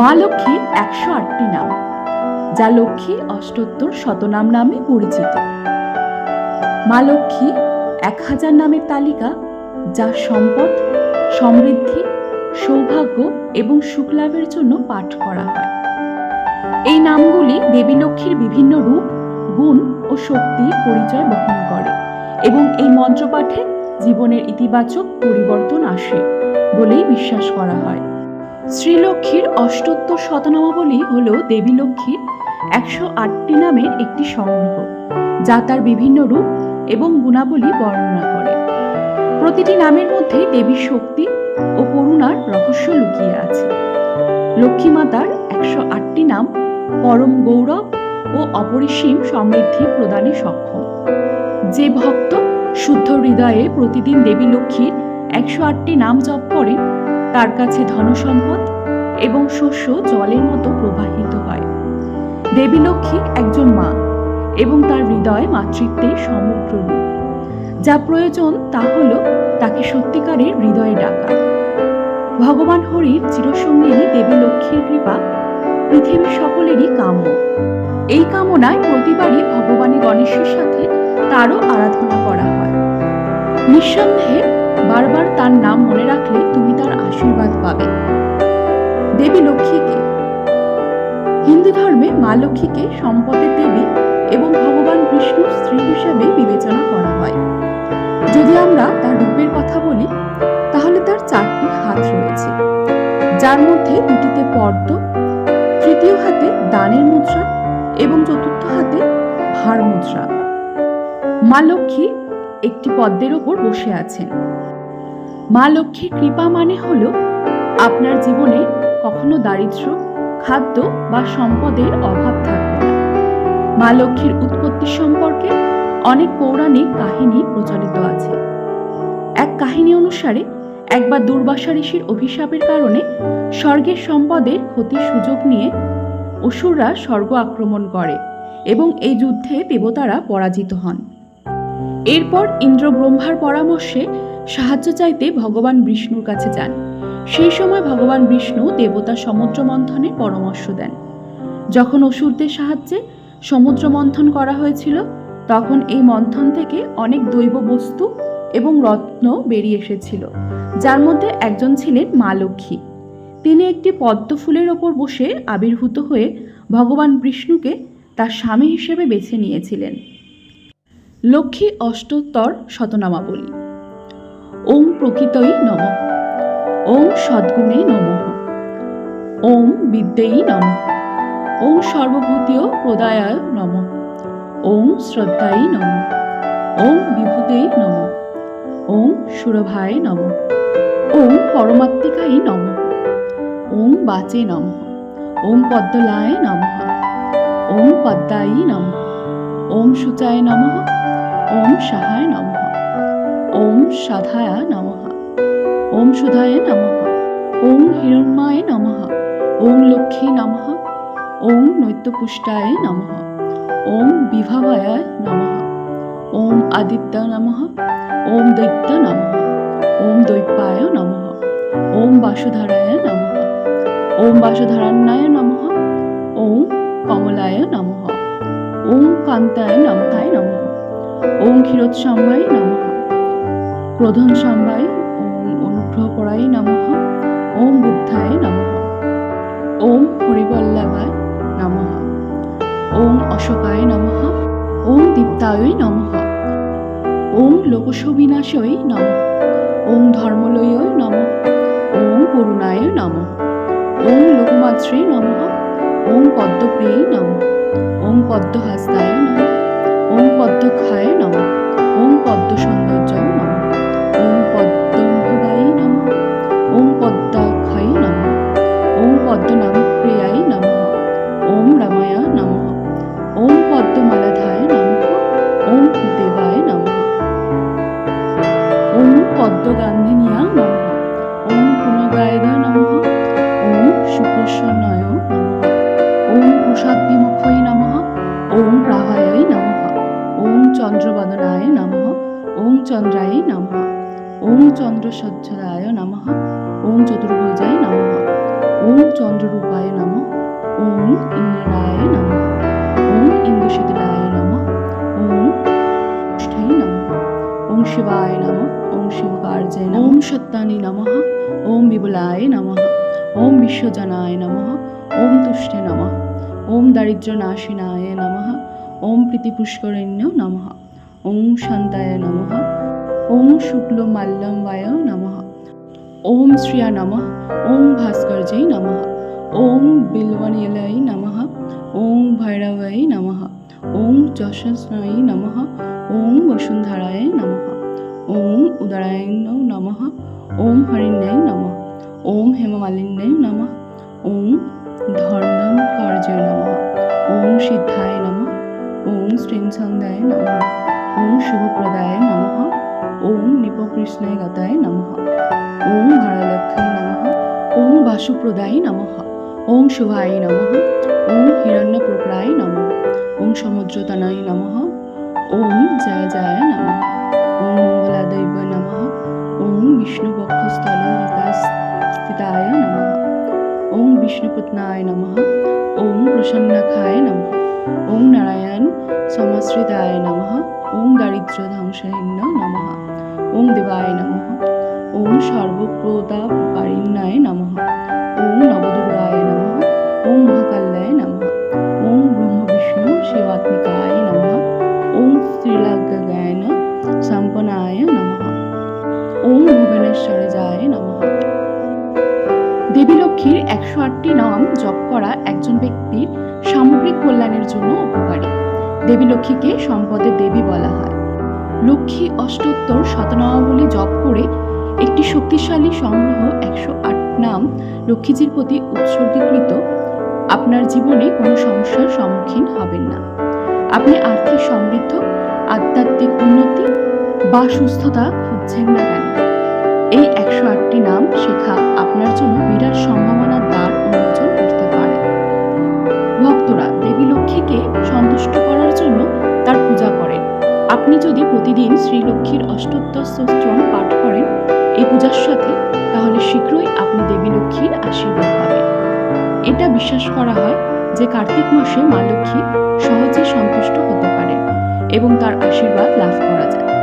মা লক্ষ্মীর একশো আটটি নাম, যা লক্ষ্মী অষ্টোত্তর শতনাম নামে পরিচিত। মা লক্ষ্মী এক হাজার নামের তালিকা, যা সম্পদ, সমৃদ্ধি, সৌভাগ্য এবং সুখলাভের জন্য পাঠ করা হয়। এই নামগুলি দেবী লক্ষ্মীর বিভিন্ন রূপ, গুণ ও শক্তির পরিচয় বহন করে এবং এই মন্ত্রপাঠে জীবনের ইতিবাচক পরিবর্তন আসে বলেই বিশ্বাস করা হয়। শ্রীলক্ষ্মীর অষ্টোত্তর শতনামাবলী হল দেবী লক্ষ্মীর একশো আটটি নামের একটি সংগ্রহ, যা তার বিভিন্ন রূপ এবং গুণাবলী বর্ণনা করে। প্রতিটি নামের মধ্যে দেবীর শক্তি ও করুণার রহস্য লুকিয়ে আছে। লক্ষ্মী মাতার একশো আটটি নাম পরম গৌরব ও অপরিসীম সমৃদ্ধি প্রদানে সক্ষম। যে ভক্ত শুদ্ধ হৃদয়ে প্রতিদিন দেবী লক্ষ্মীর একশো আটটি নাম জপ করেন তার কাছে ধনসম্পদ এবং শস্য জলের মতো প্রবাহিত হয়। দেবী লক্ষ্মী একজন মা এবং তার হৃদয় মাতৃত্বের সমগ্র রূপ। যা প্রয়োজন তা হল তাকে সত্যিকারের হৃদয়ে ডাকা। ভগবান হরির চিরসঙ্গিনী দেবী লক্ষ্মীর কৃপা পৃথিবীর সকলেরই কাম্য। এই কামনায় প্রতিবারই ভগবানী গণেশের সাথে তারও আরাধনা করা হয়। নিঃসন্দেহে বারবার তার নাম মনে রাখলে তুমি তার আশীর্বাদ পাবে। দেবী লক্ষ্মীকে। হিন্দু ধর্মে মা লক্ষ্মীকে সম্পদের দেবী এবং ভগবান বিষ্ণুর স্ত্রী হিসেবে বিবেচনা করা হয়। যদি আমরা তার রূপের কথা বলি, তাহলে তার চারটি হাত রয়েছে। যার মধ্যে দুটিতে পদ্ম তৃতীয় হাতে দানের মুদ্রা এবং চতুর্থ হাতে ভার মুদ্রা। মা লক্ষ্মী একটি পদ্মের ওপর বসে আছেন। মা লক্ষ্মীর কৃপা মানে হল আপনার জীবনে কখনো দারিদ্র্য, খাদ্য বা সম্পদের অভাব থাকবে না। মা লক্ষ্মীর উৎপত্তি সম্পর্কে অনেক পৌরাণিক কাহিনী প্রচলিত আছে। এক কাহিনী অনুসারে একবার দুর্বাসা ঋষির অভিশাপের কারণে স্বর্গের সম্পদের ক্ষতির সুযোগ নিয়ে অসুররা স্বর্গ আক্রমণ করে এবং এই যুদ্ধে দেবতারা পরাজিত হন। এরপর ইন্দ্র ব্রহ্মার পরামর্শে সাহায্য চাইতে ভগবান বিষ্ণুর কাছে যান। সেই সময় ভগবান বিষ্ণু দেবতা সমুদ্র মন্থনে পরামর্শ দেন। যখন অসুরদের সাহায্যে সমুদ্র মন্থন করা হয়েছিল, তখন এই মন্থন থেকে অনেক দৈব বস্তু এবং রত্ন বেরিয়ে এসেছিল, যার মধ্যে একজন ছিলেন মা লক্ষ্মী। তিনি একটি পদ্ম ফুলের ওপর বসে আবির্ভূত হয়ে ভগবান বিষ্ণুকে তার স্বামী হিসেবে বেছে নিয়েছিলেন। লক্ষ্মী অষ্টোত্তর শতনামাবলী। ওম প্রকৃতই নম ওম সদ্গুণে নম ওম বিদ্যেই নম ওম সর্বভূতীয় প্রদায়ায় নম ওম শ্রদ্ধাই নম ওম বিভূতেই নম ওম সুরভায় নম ওম পরমাত্মিকাই নম ওম বাচে নম ওম পদ্মলায় নম ওম পদ্মায়ী নম ওম শুচায় নম ওম সাহায় নম ওম সাধায় নম ওম সুধায় নম ওম হিরণ্মায় নম ওম লক্ষ্মী নম ওম নৈত্যপুষ্টায় নম ওম বিভাবায় নম ওম আদিত্য নম ওম দৈত্য নম ওম দৈপায় নম ওম বাসুধারায় নম ওম বাসুধারান্নায় নম ওম কমলায় নম ওম কান্তায় নমতায় নম ওম ক্ষীরোৎসম্বাই নম ক্রোধন সম্বাই ওম অনুগ্রহ করাই নম ওম বুদ্ধায় নম ওম হরিবল্লভায় নম ওম অশোকায় নম ওম দীপ্তায় নম ওম লোকসবিনাশয় নম ওম ধর্মলয় নম ওম করুণায় নম ওম লোকমাত্রে নম ওম পদ্মপ্রিয়ে নম ওম পদ্মহাস্তায় নম ওম পদ্মখায় নম ওম পদ্ম সৌন্দর্য নম ওম প্রাহায় নম ওম চন্দ্রবদনায় নম ওম চন্দ্রায় নম ওম চন্দ্রসজ্জরায় নম ওম চতুর্ভুজায় নম ওম চন্দ্ররূপায় নম ওম ইন্দ্রায় নম ওম ইন্দুশীতলায় নম ওম নম ওম শিবায় নম ওম শিবকার্যে নম ওম সত্যানি নম ওম বিবলায় নম ওম বিশ্বজনায় নম ওম তুষ্টে নম ওম দারিদ্র্যনাশিনায় নম ওম প্রীতিপুষ্করণ্য নম ওম শান্তায় নম ওম শুক্লমাল্যম্বায় নম ওম শ্রিয়া নম ওম ভাস্কর্যై নম ওম বিল্বনিলয় নম ওম ভৈরবৈ নম ওম যশস্নৈ নম ওম বসুন্ধরায় নম ওম উদরায় নম ওম হরিণ্যై নম ওম হেমমালিন্যై নম ওম ধর্মম কার্যে নম ওম সিদ্ধায় নম ওম শ্রীঞ্ছন্দায় নম ওম শুভপ্রদায় নম ওম নিপকৃষ্ণায় গতায় নম ওম ভারলক্ষ্মী নম ওম বাসুপ্রদায় নম ওম শুভায় নম ওম হিরণ্যপ্রকরায় নম ওম সমুদ্রতনয় নম ওম জয় জয় নম ওম মঙ্গলাদৈব নম ওম বিষ্ণুপক্ষস্থল স্থিতায় নম ওম বিষ্ণুপত্নায় নম ওম প্রসন্নাখায় নম। ওম নারায়ণ সমশ্রিতায় নম। ওম দারিদ্র ধ্বংসহীন্য নম। ওম দেবায় নম। ওম সর্বপ্রদাপারিণ্যায় নম। ওম নবদুর্গায় নম। ওম মহাকাল্যায় কল্যাণের জন্য উপকারী। দেবী লক্ষ্মীকে সম্পদের দেবী বলা হয়। লক্ষ্মী অষ্টোত্তর শতনামাবলী জপ করে একটি শক্তিশালী সংগ্রহ একশো আট নাম লক্ষ্মীজির প্রতি উৎসর্গীকৃত, আপনার জীবনে কোনো সমস্যার সম্মুখীন হবেন না। আপনি আর্থিক সমৃদ্ধ, আধ্যাত্মিক উন্নতি বা সুস্থতা খুঁজছেন না কেন? এই একশো আটটি নাম শেখা আপনার জন্য বিরাট সম্ভাবনার দ্বার আপনি যদি প্রতিদিন শ্রীলক্ষ্মীর অষ্টোত্তর পাঠ করেন এই পূজার সাথে, তাহলে শীঘ্রই আপনি দেবী লক্ষ্মীর আশীর্বাদ পাবেন। এটা বিশ্বাস করা হয় যে কার্তিক মাসে মা লক্ষ্মী সহজে সন্তুষ্ট হতে পারে এবং তার আশীর্বাদ লাভ করা যায়।